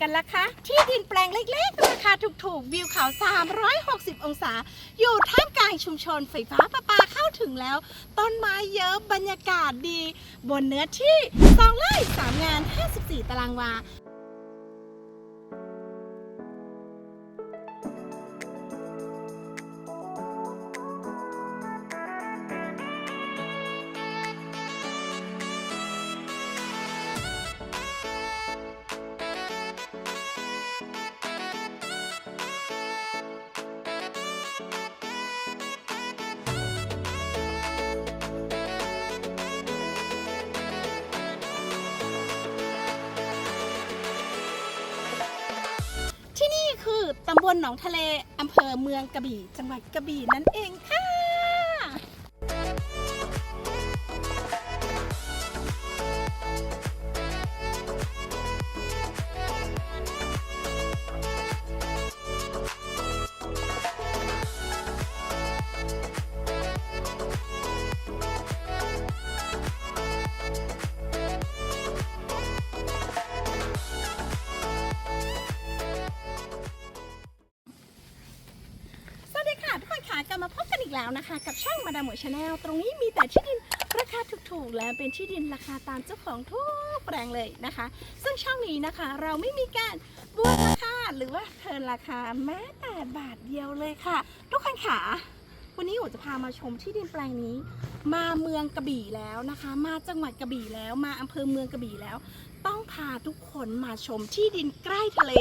กันล่ะคะ ที่ดินแปลงเล็ก ๆ ราคาถูกๆ วิวเขา 360 องศา อยู่ท่ามกลางชุมชนไฟฟ้าประปาเข้าถึงแล้ว ต้นไม้เยอะบรรยากาศดี บนเนื้อที่2ไร่3งาน 54 ตารางวา คือตำบลหนองทะเลอำเภอเมืองกระบี่ จังหวัดกระบี่นั่นเองค่ะ แล้วนะคะ กับช่องมาดามหมวยชาแนลตรงนี้มีแต่ที่ดินราคาถูกๆ และเป็นที่ดินราคาตามเจ้าของทุกแปลงเลยนะคะ ซึ่งช่องนี้นะคะเราไม่มีการบวกราคาหรือว่าเทิร์นราคาแม้แต่บาทเดียวเลยค่ะ ทุกคนค่ะวันนี้ผมจะพามาชมที่ดินแปลงนี้ มาเมืองกระบี่แล้วนะคะ มาจังหวัดกระบี่แล้วมาอำเภอเมืองกระบี่แล้ว ต้องพาทุกคนมาชมที่ดินใกล้ทะเล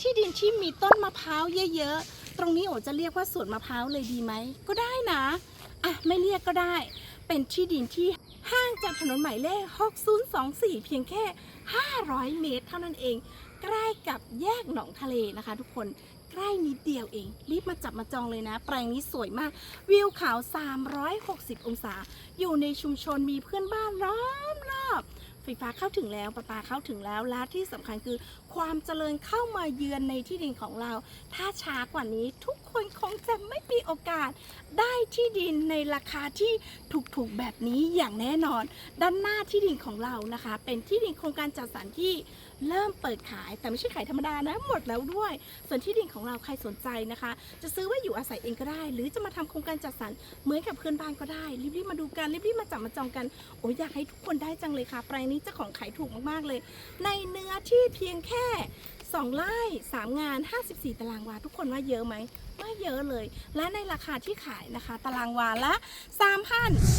ที่ดินที่มีต้นมะพร้าวเยอะๆ ตรงนี้โอจะเรียกว่าสวนมะพร้าวเลยดีไหม ก็ได้นะ อะ ไม่เรียกก็ได้ เป็นที่ดินที่ห่างจากถนนหมายเลข 6024 เพียงแค่ 500 เมตรเท่านั้นเอง ใกล้กับแยกหนองทะเลนะคะทุกคนใกล้นิดเดียวเอง รีบมาจับมาจองเลยนะ แปลงนี้สวยมาก วิวขาว 360 องศา อยู่ในชุมชนมีเพื่อนบ้านล้อมรอบไฟฟ้าเข้าถึงแล้วประปาเข้าถึงแล้วและที่สำคัญคือ ความเจริญเข้ามาเยือนในที่ดินของเรา ถ้าช้ากว่านี้ทุกคนคงจะไม่มีโอกาสได้ที่ดินในราคาที่ถูกๆแบบนี้อย่างแน่นอน ด้านหน้าที่ดินของเรานะคะ เป็นที่ดินโครงการจัดสรรที่เริ่มเปิดขายแต่ไม่ใช่ขายธรรมดานะหมดแล้วด้วย ส่วนที่ดินของเราใครสนใจนะคะ จะซื้อไว้อยู่อาศัยเองก็ได้ หรือจะมาทำโครงการจัดสรรเหมือนกับเพื่อนบ้านก็ได้ รีบๆมาดูกันรีบๆมาจับมาจองกันโอ้ยอยากให้ทุกคนได้จังเลยค่ะแปลงนี้เจ้าของขายถูกมากๆเลย ในเนื้อที่เพียงแค่2ไร่3งาน 54 ตารางวา ทุกคนว่าเยอะไหมไม่เยอะเลย และในราคาที่ขายนะคะ ตารางวาละ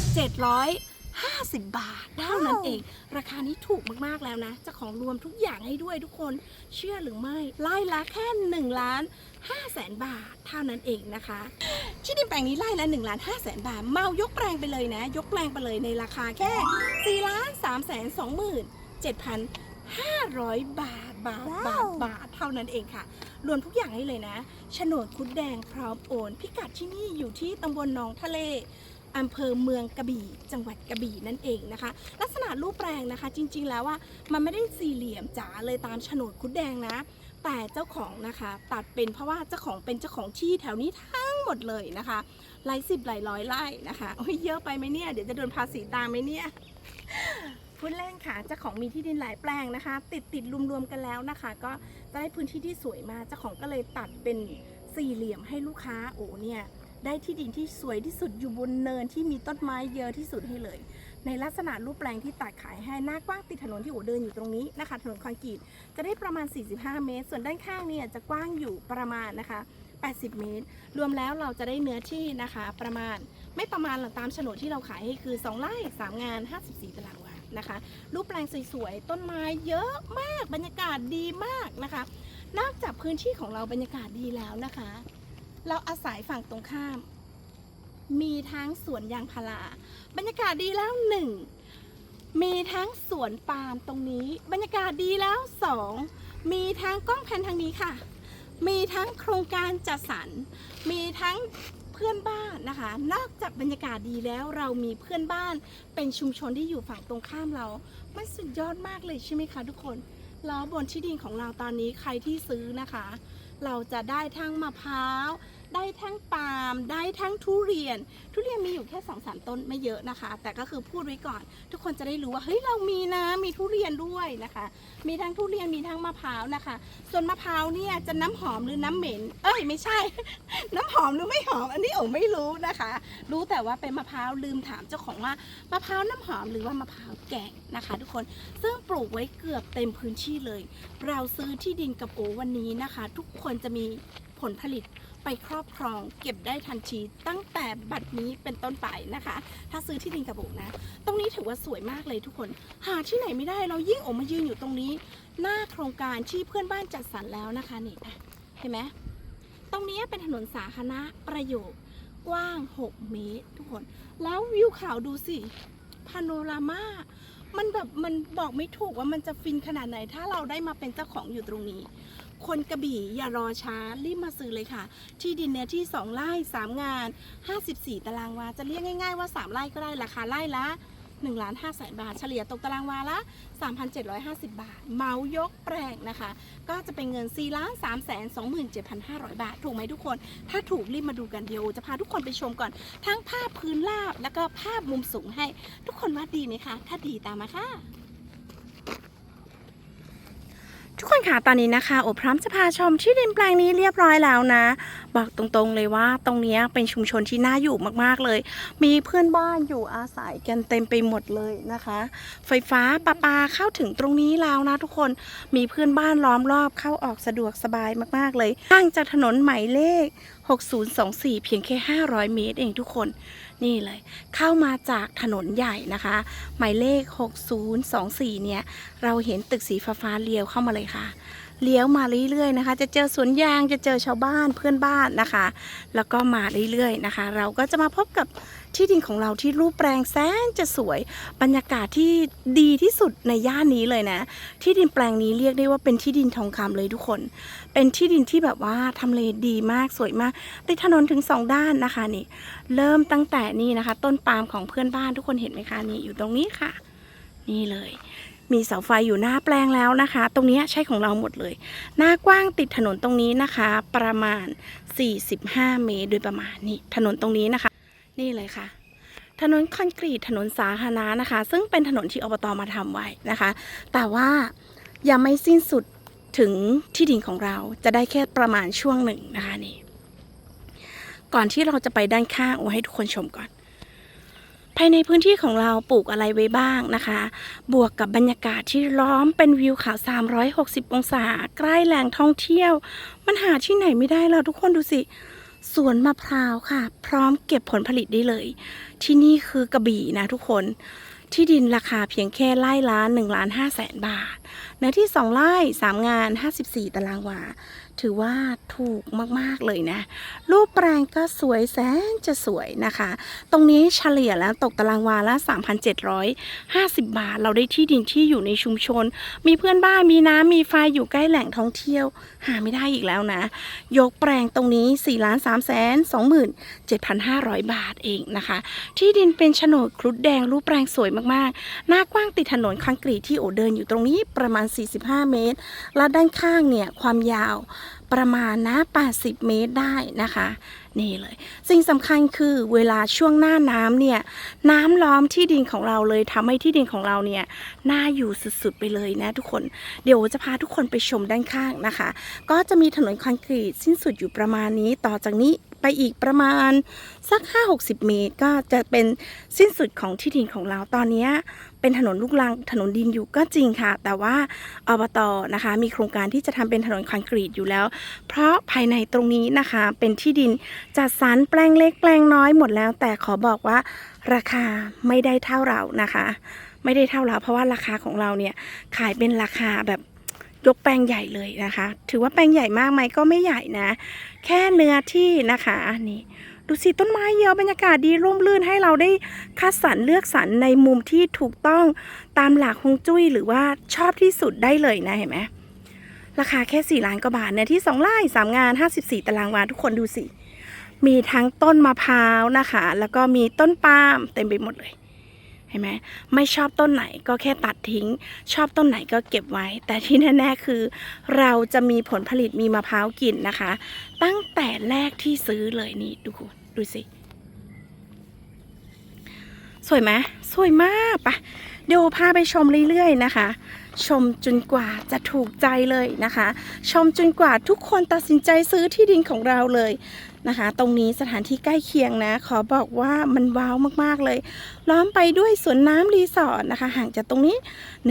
3,750 บาทเท่านั้นเอง ราคานี้ถูกมาก ๆ แล้วนะเจ้าของรวมทุกอย่างให้ด้วยทุกคนเชื่อหรือไม่ไล่ละแค่1ล้าน5แสนบาทเท่านั้นเองนะคะที่ดินแปลงนี้ไล่ละ1ล้าน5แสนบาท เมายกแปลงไปเลยนะ ยกแปลงไปเลยในราคาแค่4ล้าน3แสน2หมื่น 7,500 บาท บาท บาท บาท เท่านั้นเองค่ะ รวมทุกอย่างให้เลยนะโฉนดคุดแดงพร้อมโอน พิกัดที่นี่อยู่ที่ตำบลหนองทะเลอำเภอเมืองกระบี่ จังหวัดกระบี่นั่นเองนะคะ ลักษณะรูปแปลงนะคะ จริง ๆ แล้วว่ามันไม่ได้สี่เหลี่ยมจ๋าเลยตามโฉนดคุดแดงนะ แต่เจ้าของนะคะ ตัดเป็นเพราะว่าเจ้าของเป็นเจ้าของที่แถวนี้ทั้งหมดเลยนะคะหลายสิบหลายร้อยไร่นะคะโอ้ยเยอะไปไหมเนี่ย เดี๋ยวจะโดนภาษีตามไหมเนี่ย พูดเล่นค่ะเจ้าของมีที่ดินหลายแปลงนะคะ ติดติดรวมๆกันแล้วนะคะ ก็จะได้พื้นที่ที่สวยมากเจ้าของก็เลยตัดเป็นสี่เหลี่ยมให้ลูกค้าโอ้เนี่ยได้ที่ดินที่สวยที่สุดอยู่บนเนินที่มีต้นไม้เยอะที่สุดให้เลย ในลักษณะรูปแปลงที่ตัดขายให้หน้ากว้างติดถนนที่โอเดินอยู่ตรงนี้นะคะถนนคอนกรีตจะได้ประมาณ 45 เมตร ส่วนด้านข้างเนี่ยจะกว้างอยู่ประมาณนะคะ 80 เมตร รวมแล้วเราจะได้เนื้อที่นะคะ ประมาณไม่ประมาณหรอกตามโฉนดที่เราขายให้คือ 2 ไร่ 3 งาน 54 ตารางวา นะคะ รูปแปลงสวยๆ ต้นไม้เยอะมาก บรรยากาศดีมากนะคะ นอกจากพื้นที่ของเราบรรยากาศดีแล้วนะคะ เราอาศัยฝั่งตรงข้าม มีทั้งสวนยางพารา บรรยากาศดีแล้วหนึ่ง มีทั้งสวนปาล์มตรงนี้ บรรยากาศดีแล้วสอง มีทั้งกล้องแผนทางนี้ค่ะ มีทั้งโครงการจัดสรร มีทั้ง เพื่อนบ้านนะคะ นอกจากบรรยากาศดีแล้วเรามีเพื่อนบ้านเป็นชุมชนที่อยู่ฝั่งตรงข้ามเรา มันสุดยอดมากเลยใช่ไหมคะทุกคนแล้วบนที่ดินของเราตอนนี้ใครที่ซื้อนะคะ เราจะได้ทั้งมะพร้าว ได้ทั้งปาล์มได้ทั้งทุเรียน ทุเรียนมีอยู่แค่สองสามต้นไม่เยอะนะคะ แต่ก็คือพูดไว้ก่อน ทุกคนจะได้รู้ว่าเฮ้ยเรามีนะมีทุเรียนด้วยนะคะ มีทั้งทุเรียนมีทั้งมะพร้าวนะคะ ส่วนมะพร้าวเนี่ยจะน้ำหอมหรือน้ำเหม็น เอ้ยไม่ใช่ น้ำหอมหรือไม่หอมอันนี้โอ๋ไม่รู้นะคะ รู้แต่ว่าเป็นมะพร้าวลืมถามเจ้าของว่ามะพร้าวน้ำหอมหรือว่ามะพร้าวแกะนะคะ ทุกคนซึ่งปลูกไว้เกือบเต็มพื้นที่เลย เราซื้อที่ดินกับโอวันนี้นะคะ ทุกคนจะมีผลผลิต ไปครอบครองเก็บได้ทันทีตั้งแต่บัดนี้เป็นต้นไปนะคะ ถ้าซื้อที่ดินกับโอนะ ตรงนี้ถือว่าสวยมากเลยทุกคน หาที่ไหนไม่ได้เรายิ่งโอกมายืนอยู่ตรงนี้ หน้าโครงการที่เพื่อนบ้านจัดสรรแล้วนะคะนี่เห็นไหมตรงนี้เป็นถนนสาธารณะประโยชน์กว้าง 6 เมตร ทุกคน แล้ววิวขาวดูสิพาโนรามามันแบบมันบอกไม่ถูกว่ามันจะฟินขนาดไหน ถ้าเราได้มาเป็นเจ้าของอยู่ตรงนี้ คนกระบี่อย่ารอช้ารีบมาซื้อเลยค่ะ ที่ดินเนื้อที่ 2ไร่3 งาน 54 ตารางวา จะเรียกง่ายๆว่า 3ไร่ก็ได้ราคาไร่ละ1ล้าน5แสนบาท เฉลี่ยตกตารางวาละ 3,750 บาท เมายกแปลงนะคะ ก็จะเป็นเงิน4ล้าน3แสน27,500 บาท ถูกไหมทุกคน ถ้าถูกรีบมาดูกันเดียวจะพาทุกคนไปชมก่อน ทั้งภาพพื้นราบแล้วก็ภาพมุมสูงให้ ทุกคนว่าดีไหมคะ ถ้าดีตามมาค่ะ ทุกคนค่ะตอนนี้นะคะโอพร้อมจะพาชมที่ดินแปลงนี้เรียบร้อยแล้วนะ บอกตรงๆเลยว่าตรงนี้เป็นชุมชนที่น่าอยู่มากๆเลย มีเพื่อนบ้านอยู่อาศัยกันเต็มไปหมดเลยนะคะ ไฟฟ้าประปาเข้าถึงตรงนี้แล้วนะ ทุกคนมีเพื่อนบ้านล้อมรอบเข้าออกสะดวกสบายมากๆเลยห่างจากถนนหมายเลข 6024 เพียงแค่ 500 เมตรเองทุกคน นี่เลย เข้ามาจากถนนใหญ่นะคะ หมายเลข 6024 เนี่ย เราเห็นตึกสีฟ้าเลี้ยวเข้ามาเลยค่ะ เลี้ยวมาเรื่อยๆนะคะ จะเจอสวนยางจะเจอชาวบ้านเพื่อนบ้านนะคะ แล้วก็มาเรื่อยๆนะคะ เราก็จะมาพบกับ ที่ดินของเราที่รูปแปลงแสนจะสวย บรรยากาศที่ดีที่สุดในย่านนี้เลยนะ ที่ดินแปลงนี้เรียกได้ว่าเป็นที่ดินทองคำเลยทุกคน เป็นที่ดินที่แบบว่าทำเลดีมากสวยมากติดถนนถึงสองด้านนะคะนี่ เริ่มตั้งแต่นี่นะคะ ต้นปาล์มของเพื่อนบ้านทุกคนเห็นไหมคะนี่อยู่ตรงนี้ค่ะ นี่เลยมีเสาไฟอยู่หน้าแปลงแล้วนะคะ ตรงนี้ใช่ของเราหมดเลย หน้ากว้างติดถนนตรงนี้นะคะ ประมาณ 45 เมตรโดยประมาณนี่ถนนตรงนี้นะคะ นี่เลยค่ะ ถนนคอนกรีตถนนสาธารณะนะคะ ซึ่งเป็นถนนที่อบตมาทำไว้นะคะ แต่ว่ายังไม่สิ้นสุดถึงที่ดินของเราจะได้แค่ประมาณช่วงหนึ่งนะคะนี่ก่อนที่เราจะไปด้านข้างโอ้ให้ทุกคนชมก่อน ภายในพื้นที่ของเราปลูกอะไรไว้บ้างนะคะ บวกกับบรรยากาศที่ล้อมเป็นวิวเขา360 องศา ใกล้แหล่งท่องเที่ยว มันหาที่ไหนไม่ได้แล้วทุกคนดูสิ สวนมะพร้าวค่ะ พร้อมเก็บผลผลิตได้เลย ที่นี่คือกระบี่นะทุกคนที่ดินราคาเพียงแค่ไร่ละ1ล้าน5แสนบาทเนื้อที่ 2ไร่3งาน 54 ตารางวา ถือว่าถูกมากๆเลยนะ รูปแปลงก็สวยแสนจะสวยนะคะ ตรงนี้เฉลี่ยแล้วตกตารางวาละ 3,750 บาท เราได้ที่ดินที่อยู่ในชุมชน มีเพื่อนบ้านมีน้ำมีไฟอยู่ใกล้แหล่งท่องเที่ยว หาไม่ได้อีกแล้วนะ ยกแปลงตรงนี้4ล้าน3แส 7,500 บาทเองนะคะ ที่ดินเป็นโฉนดครุฑแดงรูปแปลงสวยมากๆ หน้ากว้างติดถนนคอนกรีตที่โอเดินอยู่ตรงนี้ประมาณ 45 เมตร และด้านข้างเนี่ยความยาวประมาณนะ80 เมตรได้นะคะ นี่เลย สิ่งสำคัญคือเวลาช่วงหน้าน้ำเนี่ย น้ำล้อมที่ดินของเราเลยทำให้ที่ดินของเราเนี่ยน่าอยู่สุดๆไปเลยนะทุกคน เดี๋ยวจะพาทุกคนไปชมด้านข้างนะคะ ก็จะมีถนนคอนกรีตสิ้นสุดอยู่ประมาณนี้ต่อจากนี้ ไปอีกประมาณสัก 5-60 เมตร ก็จะเป็นสิ้นสุดของที่ดินของเราตอนนี้เป็นถนนลูกรังถนนดินอยู่ก็จริงค่ะ แต่ว่าอบตนะคะ มีโครงการที่จะทำเป็นถนนคอนกรีตอยู่แล้ว เพราะภายในตรงนี้นะคะ เป็นที่ดินจัดสรรแปลงเล็กแปลงน้อยหมดแล้ว แต่ขอบอกว่าราคาไม่ได้เท่าเรานะคะ ไม่ได้เท่าเราเพราะว่าราคาของเราเนี่ยขายเป็นราคาแบบ ยกแปลงใหญ่เลยนะคะ ถือว่าแปลงใหญ่มากไหมก็ไม่ใหญ่นะ แค่เนื้อที่นะคะนี่ดูสิต้นไม้เยอะบรรยากาศดีร่มรื่นให้เราได้คัดสรรเลือกสรรในมุมที่ถูกต้องตามหลักฮวงจุ้ยหรือว่าชอบที่สุดได้เลยนะเห็นไหมราคาแค่ 4 ล้านกว่าบาทเนื้อที่ 2ไร่3งาน 54 ตารางวาทุกคนดูสิ มีทั้งต้นมะพร้าวนะคะ แล้วก็มีต้นปาล์มเต็มไปหมดเลย ห็นไหมไม่ชอบต้นไหนก็แค่ตัดทิ้ง ชอบต้นไหนก็เก็บไว้ แต่ที่แน่ๆคือ เราจะมีผลผลิตมีมะพร้าวกินนะคะ ตั้งแต่แรกที่ซื้อเลยนี่ดูคุณดูสิ สวยไหมสวยมากปะเดี๋ยวพาไปชมเรื่อยๆนะคะ ชมจนกว่าจะถูกใจเลยนะคะ ชมจนกว่าทุกคนตัดสินใจซื้อที่ดินของเราเลยนะคะ ตรงนี้สถานที่ใกล้เคียงนะ ขอบอกว่ามันว้าวมากๆเลย ล้อมไปด้วยสวนน้ำรีสอร์ทนะคะ ห่างจากตรงนี้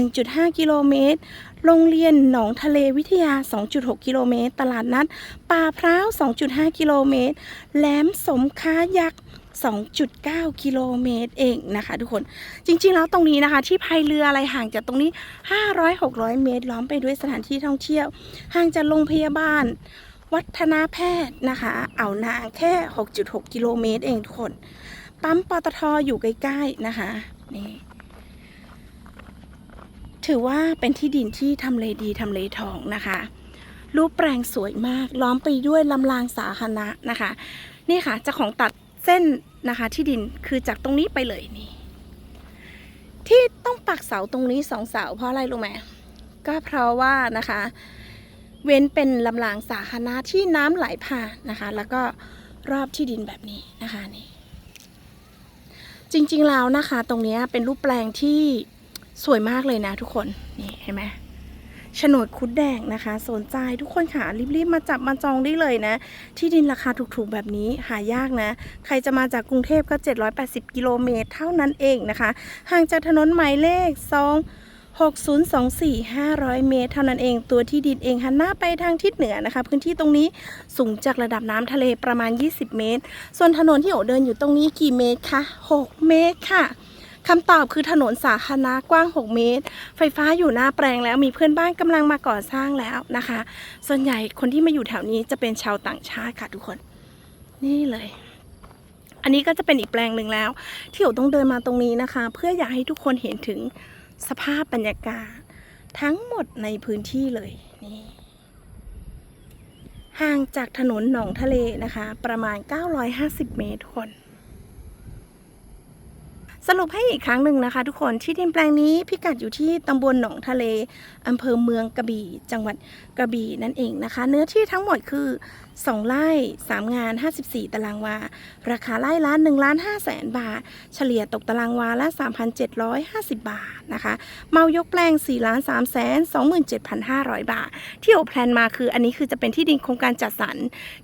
1.5 กิโลเมตร โรงเรียนหนองทะเลวิทยา 2.6 กิโลเมตร ตลาดนัดป่าพร้าว 2.5 กิโลเมตร แหลมสมค้ายักษ์ 2.9 กิโลเมตรเองนะคะทุกคน จริงๆแล้วตรงนี้นะคะ ที่พายเรืออะไรห่างจากตรงนี้ 500-600 เมตร ล้อมไปด้วยสถานที่ท่องเที่ยว ห่างจากโรงพยาบาล วัฒนาแพทย์นะคะอ่าวนางแค่ 6.6 กิโลเมตรเองทุกคน ปั๊มปตทอยู่ใกล้ๆนะคะนี่ถือว่าเป็นที่ดินที่ทำเลดีทำเลทองนะคะ รูปแปลงสวยมากล้อมไปด้วยลำรางสาธารณะนะคะ นี่ค่ะเจ้าของตัดเส้น นะคะ ที่ดินคือจากตรงนี้ไปเลยนี่ ที่ต้องปักเสาตรงนี้สองเสาเพราะอะไรรู้ไหมก็เพราะว่านะคะ เว้นเป็นลำรางสาธารณะที่น้ำไหลผ่านนะคะ แล้วก็รอบที่ดินแบบนี้นะคะนี่จริงๆแล้วนะคะ ตรงนี้เป็นรูปแปลงที่สวยมากเลยนะทุกคนนี่เห็นไหม โฉนดคุดแดงนะคะสนใจทุกคนค่ะรีบๆมาจับมาจองได้เลยนะ ที่ดินราคาถูกๆแบบนี้หายากนะ ใครจะมาจากกรุงเทพก็ 780 กิโลเมตรเท่านั้นเองนะคะ ห่างจากถนนหมายเลข 2 6024 500 เมตร เท่านั้นเองตัวที่ดินเองหันหน้าไปทางทิศเหนือนะคะ พื้นที่ตรงนี้สูงจากระดับน้ำทะเลประมาณ 20 เมตร ส่วนถนนที่โอเดินอยู่ตรงนี้กี่เมตรคะ 6 เมตรค่ะ คำตอบคือถนนสาธารณะกว้าง 6 เมตร ไฟฟ้าอยู่หน้าแปลงแล้วมีเพื่อนบ้านกำลังมาก่อสร้างแล้วนะคะ ส่วนใหญ่คนที่มาอยู่แถวนี้จะเป็นชาวต่างชาติค่ะทุกคน นี่เลย อันนี้ก็จะเป็นอีกแปลงหนึ่งแล้ว ที่โอต้องเดินมาตรงนี้นะคะ เพื่ออยากให้ทุกคนเห็นถึงสภาพบรรยากาศ ทั้งหมดในพื้นที่เลยนี่ห่างจากถนนหนองทะเลนะคะ ประมาณ 950 เมตรคน สรุปให้อีกครั้งหนึ่งนะคะ ทุกคนที่ดินแปลงนี้พิกัดอยู่ที่ตำบลหนองทะเลอำเภอเมืองกระบี่ จังหวัดกระบี่นั่นเองนะคะ เนื้อที่ทั้งหมดคือ2 ไร่ 3 งาน 54 ตารางวา ราคาไร่ละ1ล้าน5แสนบาท เฉลี่ยตกตารางวาละ 3,750 บาทนะคะ เมายกแปลง4ล้าน3แสน27,500 บาท ที่โอแพลนมาคืออันนี้คือจะเป็นที่ดินโครงการจัดสรร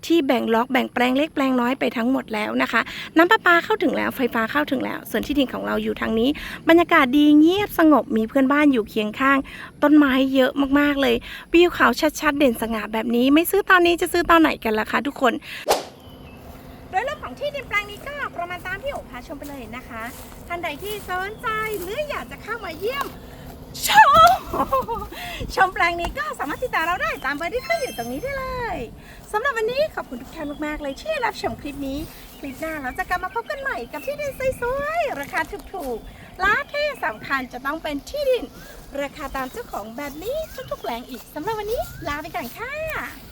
ที่แบ่งล็อกแบ่งแปลงเล็กแปลงน้อยไปทั้งหมดแล้วนะคะ น้ำประปาเข้าถึงแล้วไฟฟ้าเข้าถึงแล้ว ส่วนที่ดินของเราอยู่ทางนี้ บรรยากาศดีเงียบสงบมีเพื่อนบ้านอยู่เคียงข้าง ต้นไม้เยอะมากๆเลยวิวเขาชัดๆ เด่นสง่าแบบนี้ไม่ซื้อตอนนี้จะซื้อตอนไหนกันล่ะคะทุกคน โดยเรื่องของที่ดินแปลงนี้ก็ประมาณตามที่โอพาชมไปเลยนะคะ ท่านใดที่สนใจหรืออยากจะเข้ามาเยี่ยมชมชมแปลงนี้ก็สามารถติดต่อเราได้ตามเบอร์ที่ขึ้นอยู่ตรงนี้ได้เลยสำหรับวันนี้ขอบคุณทุกท่านมากๆเลยที่รับชมคลิปนี้ คลิปหน้าเราจะกลับมาพบกันใหม่กับที่ดินสวยๆราคาถูกๆและที่สำคัญจะต้องเป็นที่ดิน ราคาตามเจ้าของแบบนี้ทุกๆแปลงอีกสำหรับวันนี้ลาไปก่อนค่ะ